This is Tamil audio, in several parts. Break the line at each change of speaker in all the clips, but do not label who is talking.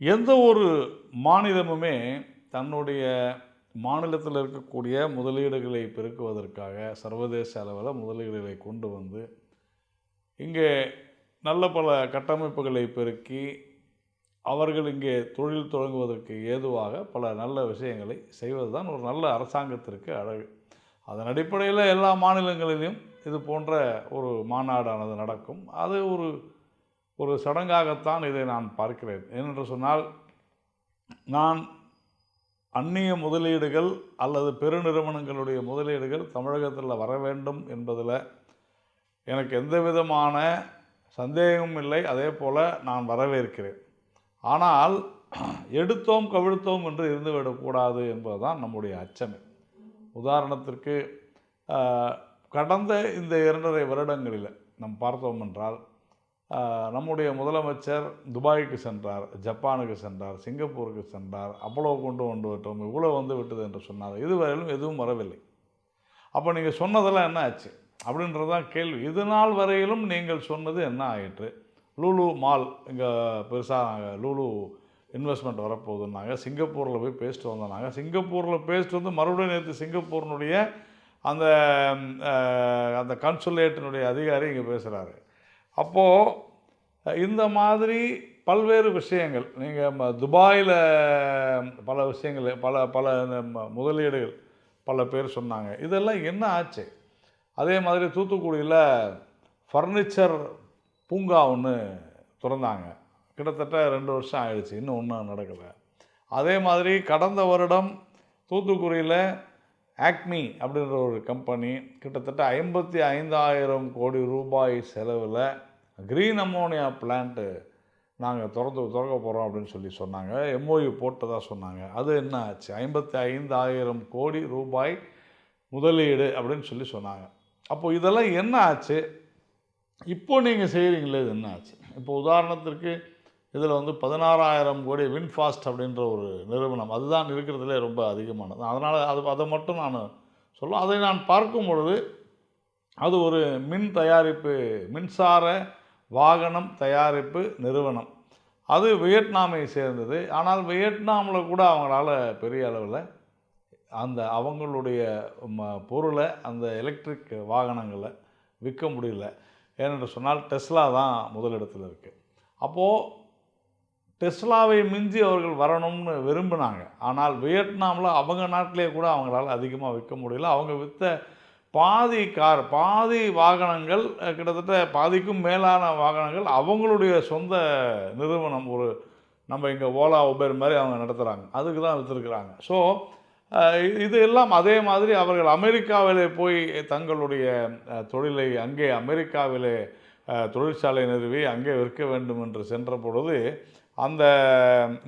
எந்த ஒரு மாநிலமுமே தன்னுடைய மாநிலத்தில் இருக்கக்கூடிய முதலீடுகளை பெருக்குவதற்காக சர்வதேச அளவில் முதலீடுகளை கொண்டு வந்து இங்கே நல்ல பல கட்டமைப்புகளை பெருக்கி அவர்கள் இங்கே தொழில் தொடங்குவதற்கு ஏதுவாக பல நல்ல விஷயங்களை செய்வது தான் ஒரு நல்ல அரசாங்கத்திற்கு அழகு. அதன் அடிப்படையில் எல்லா மாநிலங்களிலும் இது போன்ற ஒரு மாநாடானது நடக்கும். அது ஒரு ஒரு சடங்காகத்தான் இதை நான் பார்க்கிறேன். ஏனென்று சொன்னால் நான் அந்நிய முதலீடுகள் அல்லது பெருநிறுவனங்களுடைய முதலீடுகள் தமிழகத்தில் வர வேண்டும் என்பதில் எனக்கு எந்த விதமான சந்தேகமும் இல்லை. அதே போல் நான் வரவேற்கிறேன். ஆனால் எடுத்தோம் கவிழ்த்தோம் என்று இருந்துவிடக்கூடாது என்பதுதான் நம்முடைய அச்சமே. உதாரணத்திற்கு கடந்த இந்த இரண்டரை வருடங்களில் நம் பார்த்தோம் என்றால் நம்முடைய முதலமைச்சர் துபாய்க்கு சென்றார் ஜப்பானுக்கு சென்றார் சிங்கப்பூருக்கு சென்றார் அவ்வளோ கொண்டு கொண்டு விட்டோம் இவ்வளோ வந்து விட்டது என்று சொன்னார். இதுவரையிலும் எதுவும் வரவில்லை. அப்போ நீங்கள் சொன்னதெல்லாம் என்ன ஆச்சு? அப்படின்றது தான் கேள்வி. இது நாள் வரையிலும் நீங்கள் சொன்னது என்ன ஆயிற்று? லூலு மால் இங்கே பெருசாக லூலு இன்வெஸ்ட்மெண்ட் வரப்போகுதுன்னாங்க. சிங்கப்பூரில் போய் பேசிட்டு வந்தோம்னாங்க சிங்கப்பூரில் பேசிட்டு வந்து மறுபடியும் நேற்று சிங்கப்பூரினுடைய அந்த அந்த கன்சுலேட்டினுடைய அதிகாரி இங்கே பேசுகிறாரு அப்போது இந்த மாதிரி பல்வேறு விஷயங்கள் நீங்கள் துபாயில் பல விஷயங்கள் பல பல ம- முதலீடுகள் பல பேர் சொன்னாங்க. இதெல்லாம் என்ன ஆச்சு? அதே மாதிரி தூத்துக்குடியில் ஃபர்னிச்சர் பூங்கா ஒன்று திறந்தாங்க. கிட்டத்தட்ட ரெண்டு வருஷம் ஆயிடுச்சு இன்னும் ஒன்றும் நடக்கலை. அதே மாதிரி கடந்த வருடம் தூத்துக்குடியில் ஆக்மி அப்படின்ற ஒரு கம்பெனி கிட்டத்தட்ட ஐம்பத்தி ஐந்தாயிரம் கோடி ரூபாய் செலவில் க்ரீன் அமோனியா பிளான்ட்டு நாங்கள் திறந்து திறக்க போகிறோம் அப்படின்னு சொல்லி சொன்னாங்க. எம்ஓயு போட்டதாக சொன்னாங்க. அது என்ன ஆச்சு? ஐம்பத்தி ஐந்தாயிரம் கோடி ரூபாய் முதலீடு அப்படின்னு சொல்லி சொன்னாங்க. அப்போது இதெல்லாம் என்ன ஆச்சு? இப்போது நீங்கள் செய்கிறீங்களே இது என்ன ஆச்சு? இப்போ உதாரணத்திற்கு இதில் வந்து பதினாறாயிரம் கோடி வின்ஃபாஸ்ட் அப்படின்ற ஒரு நிறுவனம் அதுதான் இருக்கிறதுலே ரொம்ப அதிகமானது. அதனால் அது அதை மட்டும் நான் சொல்லுவேன் அதை நான் பார்க்கும் பொழுது அது ஒரு மின் தயாரிப்பு மின்சார வாகனம் தயாரிப்பு நிறுவனம். அது வியட்நாமை சேர்ந்தது. ஆனால் வியட்நாமில் கூட அவங்களால பெரிய அளவில் அந்த அவங்களுடைய ம- பொருளை அந்த எலக்ட்ரிக் வாகனங்களை விற்க முடியல. ஏனென்று சொன்னால் டெஸ்லா தான் முதலிடத்தில் இருக்குது அப்போது டெஸ்லாவை மிஞ்சி அவர்கள் வரணும்னு விரும்பினாங்க. ஆனால் வியட்நாமில் அவங்க நாட்டிலே கூட அவங்களால் அதிகமாக விற்க முடியல. அவங்க விற்ற பாதி கார் பாதி வாகனங்கள் கிட்டத்தட்ட பாதிக்கும் மேலான வாகனங்கள் அவங்களுடைய சொந்த நிறுவனம் ஒரு நம்ம இங்கே ஓலா உபேர் மாதிரி அவங்க நடத்துகிறாங்க அதுக்கு தான் விற்றுருக்குறாங்க ஸோ இது எல்லாம் அதே மாதிரி அவர்கள் அமெரிக்காவிலே போய் தங்களுடைய தொழிலை அங்கே அமெரிக்காவிலே தொழிற்சாலை நிறுவி அங்கே விற்க வேண்டும் என்று சென்ற பொழுது அந்த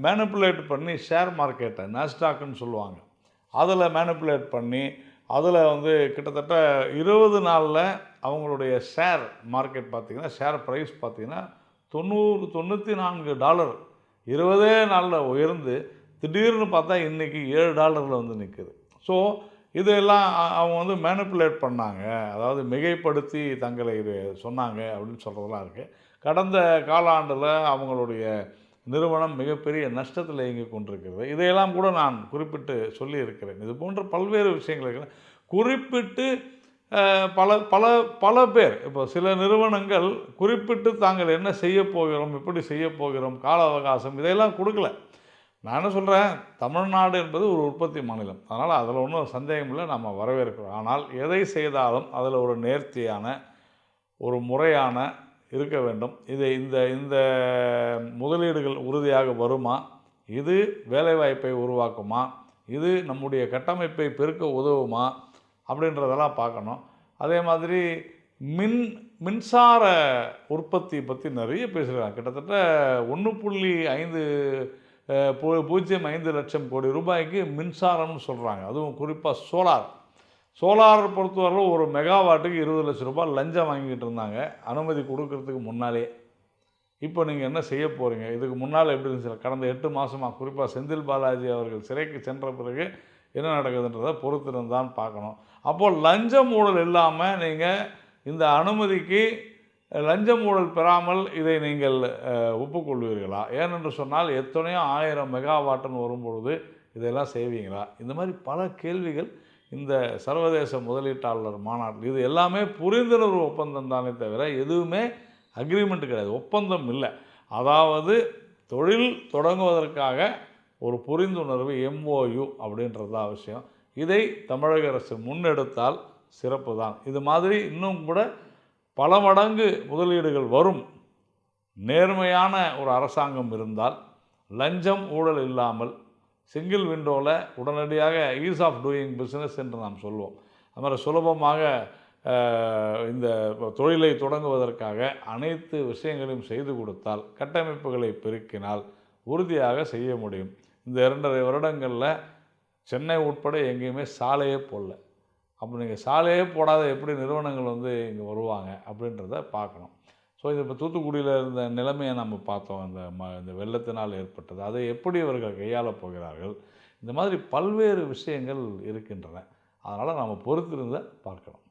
மேனிப்புலேட் பண்ணி ஷேர் மார்க்கெட்டை நாஸ்டாக்னு சொல்லுவாங்க. அதில் மேனிப்புலேட் பண்ணி அதில் வந்து கிட்டத்தட்ட இருபது நாளில் அவங்களுடைய ஷேர் மார்க்கெட் பார்த்திங்கன்னா ஷேர் ப்ரைஸ் பார்த்திங்கன்னா தொண்ணூறு தொண்ணூற்றி நான்கு டாலர் இருபதே நாளில் உயர்ந்து திடீர்னு பார்த்தா இன்றைக்கி ஏழு டாலரில் வந்து நிற்குது ஸோ இதெல்லாம் அவங்க வந்து மேனிப்புலேட் பண்ணாங்க. அதாவது மிகைப்படுத்தி தங்களை இது சொன்னாங்க அப்படின்னு சொல்கிறதெல்லாம் இருக்குது கடந்த காலாண்டில் அவங்களுடைய நிறுவனம் மிகப்பெரிய நஷ்டத்தில் இயங்கிக் கொண்டிருக்கிறது. இதையெல்லாம் கூட நான் குறிப்பிட்டு சொல்லியிருக்கிறேன். இது போன்ற பல்வேறு விஷயங்கள் இருக்கிறது குறிப்பிட்டு பல பல பல பேர் இப்போ சில நிறுவனங்கள் குறிப்பிட்டு தாங்கள் என்ன செய்ய போகிறோம் எப்படி செய்ய போகிறோம் கால அவகாசம் இதையெல்லாம் கொடுக்கல. நான் என்ன சொல்கிறேன் தமிழ்நாடு என்பது ஒரு உற்பத்தி மாநிலம். அதனால் அதில் ஒன்றும் சந்தேகம் இல்லை நம்ம வரவேற்கிறோம். ஆனால் எதை செய்தாலும் அதில் ஒரு நேர்த்தியான ஒரு முறையான இருக்க வேண்டும். இது இந்த இந்த முதலீடுகள் உறுதியாக வருமா? இது வேலைவாய்ப்பை உருவாக்குமா? இது நம்முடைய கட்டமைப்பை பெருக்க உதவுமா? அப்படின்றதெல்லாம் பார்க்கணும். அதே மாதிரி மின் மின்சார உற்பத்தி பற்றி நிறைய பேசுகிறாங்க கிட்டத்தட்ட ஒன்று புள்ளி ஐந்து பூ- பூஜ்ஜியம் ஐந்து லட்சம் கோடி ரூபாய்க்கு மின்சாரம்னு சொல்கிறாங்க அதுவும் குறிப்பாக சோலார். சோலார் பொறுத்தவரை ஒரு மெகாவாட்டுக்கு இருபது லட்ச ரூபாய் லஞ்சம் வாங்கிக்கிட்டு இருந்தாங்க. அனுமதி கொடுக்கறதுக்கு முன்னாலே. இப்போ நீங்கள் என்ன செய்ய போகிறீங்க இதுக்கு முன்னால் எப்படி இருந்துச்சு? கடந்த எட்டு மாதமாக குறிப்பாக செந்தில் பாலாஜி அவர்கள் சிறைக்கு சென்ற பிறகு என்ன நடக்குதுன்றதை பொறுத்திருந்தான் பார்க்கணும். அப்போது லஞ்சம் ஊழல் இல்லாமல் நீங்கள் இந்த அனுமதிக்கு லஞ்சம் ஊழல் பெறாமல் இதை நீங்கள் ஒப்புக்கொள்வீர்களா? ஏனென்று சொன்னால் எத்தனையோ ஆயிரம் மெகாவாட்டுன்னு வரும்பொழுது இதெல்லாம் செய்வீங்களா? இந்த மாதிரி பல கேள்விகள் இந்த சர்வதேச முதலீட்டாளர் மாநாட்டில் இது எல்லாமே புரிந்துணர்வு ஒப்பந்தம் தானே தவிர எதுவுமே அக்ரிமெண்ட் கிடையாது. ஒப்பந்தம் இல்லை. அதாவது தொழில் தொடங்குவதற்காக ஒரு புரிந்துணர்வு எம்ஓயு அப்படின்றது தான் அவசியம். இதை தமிழக அரசு முன்னெடுத்தால் சிறப்பு தான். இது மாதிரி இன்னும் கூட பல மடங்கு முதலீடுகள் வரும். நேர்மையான ஒரு அரசாங்கம் இருந்தால் லஞ்சம் ஊழல் இல்லாமல் சிங்கிள் விண்டோவில் உடனடியாக ஈஸ் ஆஃப் டூயிங் பிஸ்னஸ் என்று நாம் சொல்வோம். அது மாதிரி சுலபமாக இந்த தொழிலை தொடங்குவதற்காக அனைத்து விஷயங்களையும் செய்து கொடுத்தால் கட்டமைப்புகளை பெருக்கினால் உறுதியாக செய்ய முடியும். இந்த இரண்டரை வருடங்களில் சென்னை உட்பட எங்கேயுமே சாலையே போடல. அப்போ நீங்கள் சாலையே போடாத எப்படி நிறுவனங்கள் வந்து இங்கே வருவாங்க அப்படின்றத பார்க்கணும். ஸோ இது இப்போ தூத்துக்குடியில் இருந்த நிலைமையை நம்ம பார்த்தோம். இந்த ம இந்த வெள்ளத்தினால் ஏற்பட்டது. அதை எப்படி இவர்கள் கையாளப் போகிறார்கள்? இந்த மாதிரி பல்வேறு விஷயங்கள் இருக்கின்றன. அதனால் நாம் பொறுத்திருந்த பார்க்கணும்